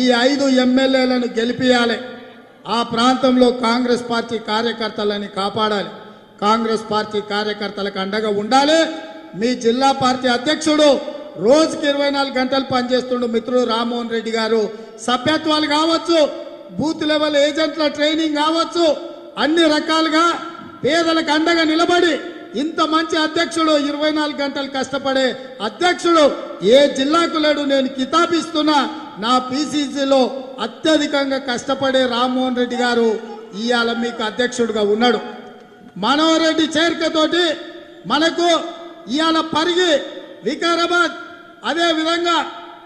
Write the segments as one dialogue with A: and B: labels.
A: ఈ ఐదు ఎమ్మెల్యేలను గెలిపియాలి. ఆ ప్రాంతంలో కాంగ్రెస్ పార్టీ కార్యకర్తలని కాపాడాలి. కాంగ్రెస్ పార్టీ కార్యకర్తలకు అండగా ఉండాలి. మీ జిల్లా పార్టీ అధ్యక్షుడు రోజుకి ఇరవై నాలుగు గంటలు పనిచేస్తుండు మిత్రుడు రామ్మోహన్ రెడ్డి గారు. సభ్యత్వాలు కావచ్చు బూత్ లెవెల్ ఏజెంట్ల ట్రైనింగ్ కావచ్చు అన్ని రకాలుగా పేదలకు అండగా నిలబడి ఇంత మంచి అధ్యక్షుడు ఇరవై నాలుగు గంటలు కష్టపడే అధ్యక్షుడు ఏ జిల్లాకు లేడు నేను కితాబిస్తున్నా. నా పిసిసిలో అత్యధికంగా కష్టపడే రామ్మోహన్ రెడ్డి గారు ఇవాళ మీకు అధ్యక్షుడిగా ఉన్నాడు. మనోహర్ రెడ్డి చేరికతోటి మనకు ఇవాళ పరిగి వికారాబాద్ అదే విధంగా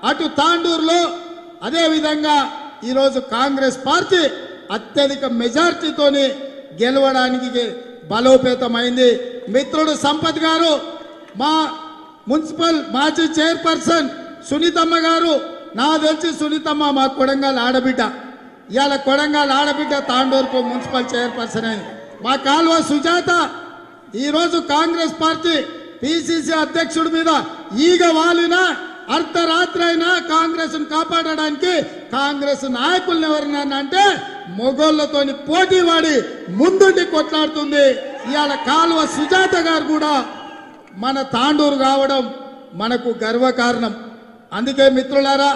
A: అటు తాండూరులో అదే విధంగా ఈరోజు కాంగ్రెస్ పార్టీ అత్యధిక మెజార్టీతోని గెలవడానికి బలోపేతమైంది. మిత్రుడు సంపత్ గారు మా మున్సిపల్ మాజీ చైర్పర్సన్ సునీతమ్మ గారు నా తెలిసి సునీతమ్మ మా కొడంగల్ ఆడబిడ్డ. ఇవాళ కొడంగల్ ఆడబిడ్డ తాండూరుకు మున్సిపల్ చైర్పర్సన్ అయింది. మా కాల్వ సుజాత ఈరోజు కాంగ్రెస్ పార్టీ పిసిసి అధ్యక్షుడి మీద ఈగ వాలిన అర్ధరాత్రి అయినా కాంగ్రెస్ కాపాడడానికి కాంగ్రెస్ నాయకులను ఎవరినన్నా అంటే మొగోళ్ళతోని పోటీ వాడి ముందుండి కొట్లాడుతుంది. ఇవాళ కాలువ సుజాత గారు కూడా మన తాండూరు కావడం మనకు గర్వకారణం. అందుకే మిత్రులారా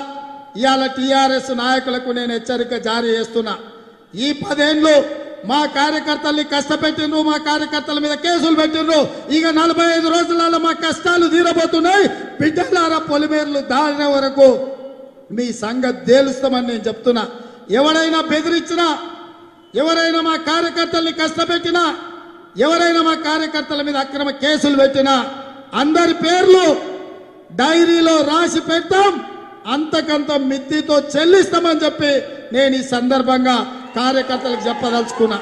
A: ఇవాళ టీఆర్ఎస్ నాయకులకు నేను హెచ్చరిక జారీ చేస్తున్నా. ఈ పదేండ్లు మా కార్యకర్తల్ని కష్టపెట్టిండ్రు మా కార్యకర్తల మీద కేసులు పెట్టిండ్రు. ఇక నలభై ఐదు రోజులలో మా కష్టాలు తీరబోతున్నాయి. బిడ్డలారా పొలిమేర్లు దాడిన వరకు మీ సంగతి తేలుస్తామని నేను చెప్తున్నా. ఎవరైనా బెదిరించినా ఎవరైనా మా కార్యకర్తల్ని కష్టపెట్టినా ఎవరైనా మా కార్యకర్తల మీద అక్రమ కేసులు పెట్టినా అందరి పేర్లు డైరీలో రాసి పెడతాం. అంతకంత మిత్తితో చెల్లిస్తామని చెప్పి నేను ఈ సందర్భంగా కార్యకర్తలకు చెప్పదలుచుకున్నా.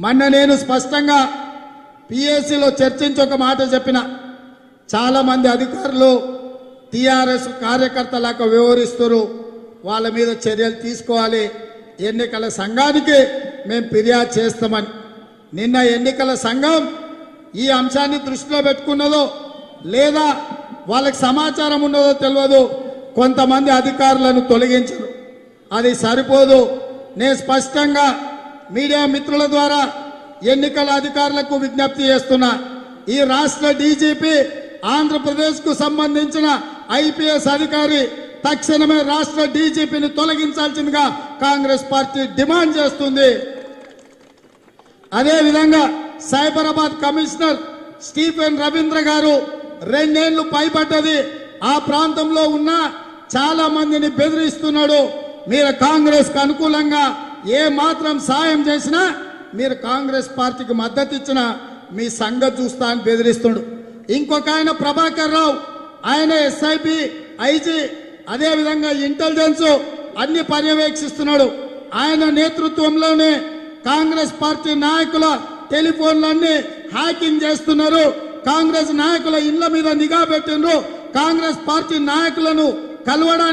A: మొన్న నేను స్పష్టంగా పిఎస్సిలో చర్చించి ఒక మాట చెప్పిన. చాలా మంది అధికారులు టిఆర్ఎస్ కార్యకర్తలాగా వివరిస్తారు వాళ్ళ మీద చర్యలు తీసుకోవాలి. ఎన్నికల సంఘానికి మేము ఫిర్యాదు చేస్తామని. నిన్న ఎన్నికల సంఘం ఈ అంశాన్ని దృష్టిలో పెట్టుకున్నదో లేదా వాళ్ళకి సమాచారం ఉండదో తెలియదు. కొంతమంది అధికారులను తొలగించరు. అది సరిపోదు. నేను స్పష్టంగా మీడియా మిత్రుల ద్వారా ఎన్నికల అధికారులకు విజ్ఞప్తి చేస్తున్నా. ఈ రాష్ట్ర డీజీపీ ఆంధ్రప్రదేశ్కు సంబంధించిన ఐపీఎస్ అధికారి తక్షణమే రాష్ట్ర డీజీపీని తొలగించాల్సిందిగా కాంగ్రెస్ పార్టీ డిమాండ్ చేస్తుంది. అదేవిధంగా సైబరాబాద్ కమిషనర్ స్టీఫెన్ రవీంద్ర గారు రెండేళ్ళు పైబడ్డది. ఆ ప్రాంతంలో ఉన్న చాలా మందిని బెదిరిస్తున్నాడు. మీరు కాంగ్రెస్కు అనుకూలంగా ఏ మాత్రం సాయం చేసినా మీరు కాంగ్రెస్ పార్టీకి మద్దతు ఇచ్చిన మీ సంగతి చూస్తా అని బెదిరిస్తుడు ఇంకొక ఆయన ప్రభాకర్ రావు. ఆయన ఎస్ఐపి ఐజీ అదేవిధంగా ఇంటెలిజెన్స్ అన్ని పర్యవేక్షిస్తున్నాడు. ఆయన నేతృత్వంలోనే కాంగ్రెస్ పార్టీ నాయకుల టెలిఫోన్లన్నీ హ్యాకింగ్ చేస్తున్నారు. కాంగ్రెస్ నాయకుల ఇళ్ళ మీద నిఘా పెట్టిండ్రు. కాంగ్రెస్ పార్టీ నాయకులను కలవడానికి